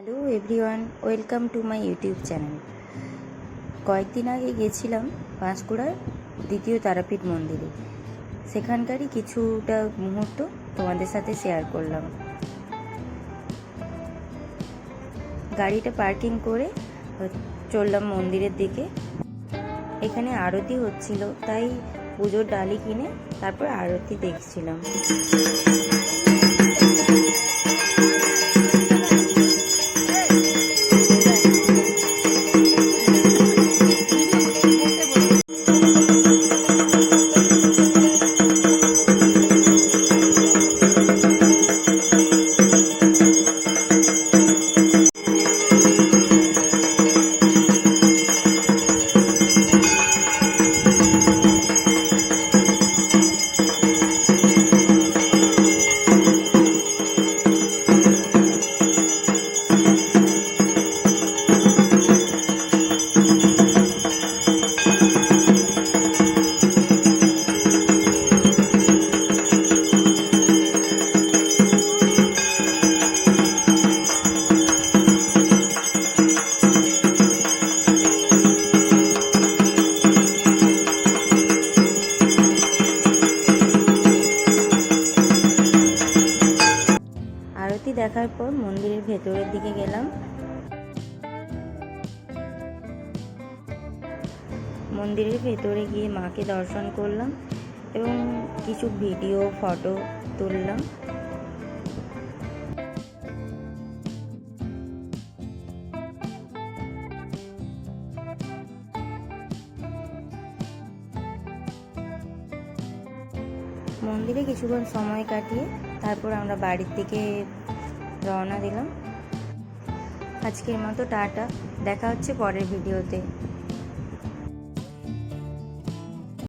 Hello everyone, welcome to my YouTube channel. কয়েকদিন আগে গেছিলাম পাঁশকুড়ার দ্বিতীয় তারাপীঠ মন্দিরে। সেখানকারই কিছুটা মুহূর্ত তোমাদের সাথে শেয়ার করলাম। গাড়িটা পার্কিং করে চললাম মন্দিরের দিকে। এখানে আরতি হচ্ছিল, তাই পুজোর ডালি কিনে তারপর আরতি দেখছিলাম। আরতি দেখার পর মন্দিরের ভেতরের দিকে গেলাম। মন্দিরের ভেতরে গিয়ে মাকে দর্শন করলাম এবং কিছু ভিডিও, ফটো তুললাম। মন্দিরে কিছুক্ষণ সময় কাটিয়ে তারপর আমরা বাড়ির দিকে রওনা দিলাম। আজকের মতো টাটা। দেখা হচ্ছে পরের ভিডিওতে।